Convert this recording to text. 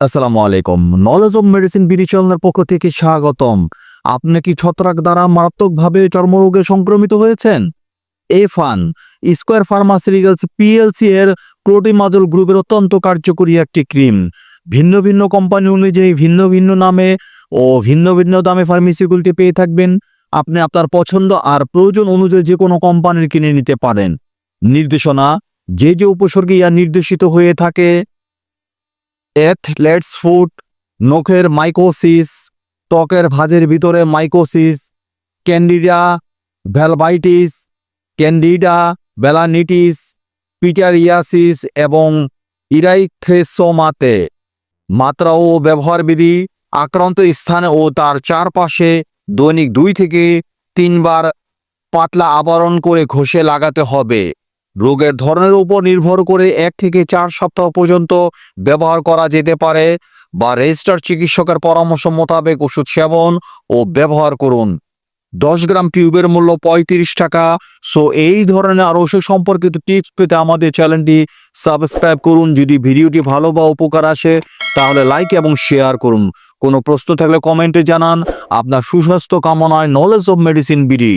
আসসালামু আলাইকুম। Knowledge of medicine BD চ্যানেলের পক্ষ থেকে স্বাগতম। আপনি কি ছত্রাক দ্বারা মারাত্মকভাবে চর্মরোগে সংক্রমিত হয়েছেন? এ ফান স্কোয়ার ফার্মাসিউটিক্যালস পিএলসি এর ক্লোটিমাজল গ্রুপের অত্যন্ত কার্যকরী একটি ক্রিম। ভিন্ন ভিন্ন কোম্পানি অনুযায়ী ভিন্ন ভিন্ন নামে ও ভিন্ন ভিন্ন দামে ফার্মেসিগুলিটি পেয়ে থাকবেন। আপনি আপনার পছন্দ আর প্রয়োজন অনুযায়ী যে কোনো কোম্পানির কিনে নিতে পারেন। নির্দেশনা যে যে উপসর্গে ইয়া নির্দেশিত হয়ে থাকে এথলেটস ফুড নখের মাইকোসিস, ত্বকের ভাঁজের ভিতরে mycosis, candida, vulvitis, candida, balanitis, pityriasis এবং ইরাইথ্রেসোমাতে। মাত্রা ও ব্যবহার বিধি আক্রান্ত স্থানে ও তার চারপাশে দৈনিক দুই থেকে তিনবার পাতলা আবরণ করে ঘষে লাগাতে হবে। রোগের ধরনের উপর নির্ভর করে এক থেকে চার সপ্তাহ পর্যন্ত ব্যবহার করা যেতে পারে বা রেজিস্টার চিকিৎসকের পরামর্শ মোতাবেক ওষুধ সেবন ও ব্যবহার করুন। দশ গ্রাম টিউবের মূল্য পঁয়ত্রিশ টাকা। সো এই ধরনের আরও ওষুধ সম্পর্কিত টিপস পেতে আমাদের চ্যানেলটি সাবস্ক্রাইব করুন। যদি ভিডিওটি ভালো বা উপকার আসে, তাহলে লাইক এবং শেয়ার করুন। কোনো প্রশ্ন থাকলে কমেন্টে জানান। আপনার সুস্বাস্থ্য কামনায় নলেজ অফ মেডিসিন বিডি